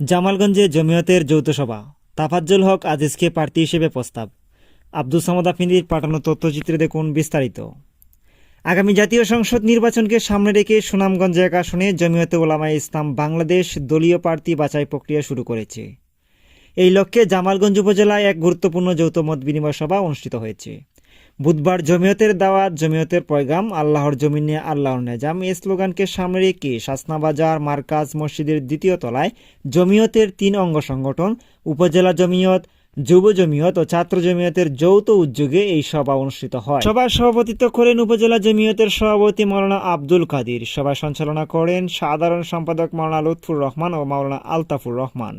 জামালগঞ্জে জমিয়তের যৌথ সভা। তাফাজ্জুল হক আজিজকে প্রার্থী হিসেবে প্রস্তাব। আব্দুল সামাদ আফিন্দির পাঠানো তথ্যচিত্রে দেখুন বিস্তারিত। আগামী জাতীয় সংসদ নির্বাচনকে সামনে রেখে সুনামগঞ্জ এক আসনে জমিয়তে ওলামায়ে ইসলাম বাংলাদেশ দলীয় প্রার্থী বাছাই প্রক্রিয়া শুরু করেছে। এই লক্ষ্যে জামালগঞ্জ উপজেলায় এক গুরুত্বপূর্ণ যৌথ মত বিনিময় সভা অনুষ্ঠিত হয়েছে। বুধবার জমিয়তের দাওয়াত, জমিয়তের পয়গাম, আল্লাহর জমিনে আল্লাহর নেজাম। এই স্লোগানকে সামনে রেখে শাসনাবাজার মার্কাজ মসজিদের দ্বিতীয় তলায় জমিয়তের তিন অঙ্গ সংগঠন, উপজেলা জমিয়ত, যুব জমিয়ত ও ছাত্র জমিয়তের যৌথ উদ্যোগে এই সভা অনুষ্ঠিত হয়। সভায় সভাপতিত্ব করেন উপজেলা জমিয়তের সভাপতি মাওলানা আব্দুল কাদির। সভা সঞ্চালনা করেন সাধারণ সম্পাদক মাওলানা লুৎফুর রহমান ও মাওলানা আলতাফুর রহমান।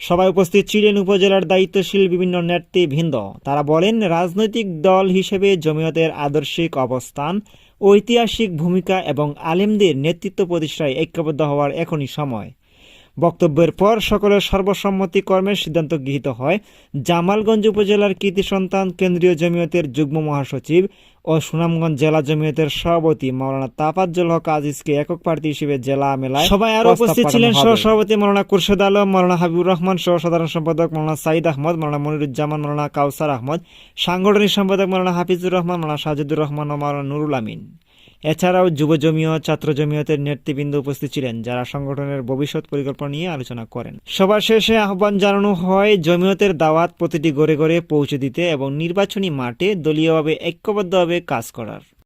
সভায় উপস্থিত ছিলেন উপজেলার দায়িত্বশীল বিভিন্ন নেতৃবৃন্দ। তারা বলেন, রাজনৈতিক দল হিসেবে জমিয়তের আদর্শিক অবস্থান, ঐতিহাসিক ভূমিকা এবং আলেমদের নেতৃত্ব প্রতিষ্ঠায় ঐক্যবদ্ধ হওয়ার এখনই সময়। বক্তব্যের পর সকলের সর্বসম্মতি কর্মের সিদ্ধান্ত গৃহীত হয়। জামালগঞ্জ উপজেলার কৃতি সন্তান কেন্দ্রীয় জমিয়তের যুগ্ম মহাসচিব ও সুনামগঞ্জ জেলা জমিয়তের সভাপতি মাওলানা তাফাজ্জল হক আজিজকে একক প্রার্থী হিসেবে জেলা মেলায় সবাই আরও উপস্থিত ছিলেন সহ সভাপতি মাওলানা কুরশেদ আলম মাওলানা হাবিবুর রহমান সহ সাধারণ সম্পাদক মাওলানা সাইদ আহমদ মাওলানা মনিরুজ্জামান মাওলানা কাউসার আহমদ সাংগঠনিক সম্পাদক মাওলানা হাফিজুর রহমান মাওলানা সাজিদুর রহমান ও মাওলানা নুরুল আমিন। এছাড়াও যুব জমিয়ত ছাত্র জমিয়তের নেতৃবৃন্দ উপস্থিত ছিলেন, যারা সংগঠনের ভবিষ্যৎ পরিকল্পনা নিয়ে আলোচনা করেন। সবার শেষে আহ্বান জানানো হয় জমিয়তের দাওয়াত প্রতিটি গড়ে গড়ে পৌঁছে দিতে এবং নির্বাচনী মাঠে দলীয়ভাবে, ঐক্যবদ্ধভাবে কাজ করার।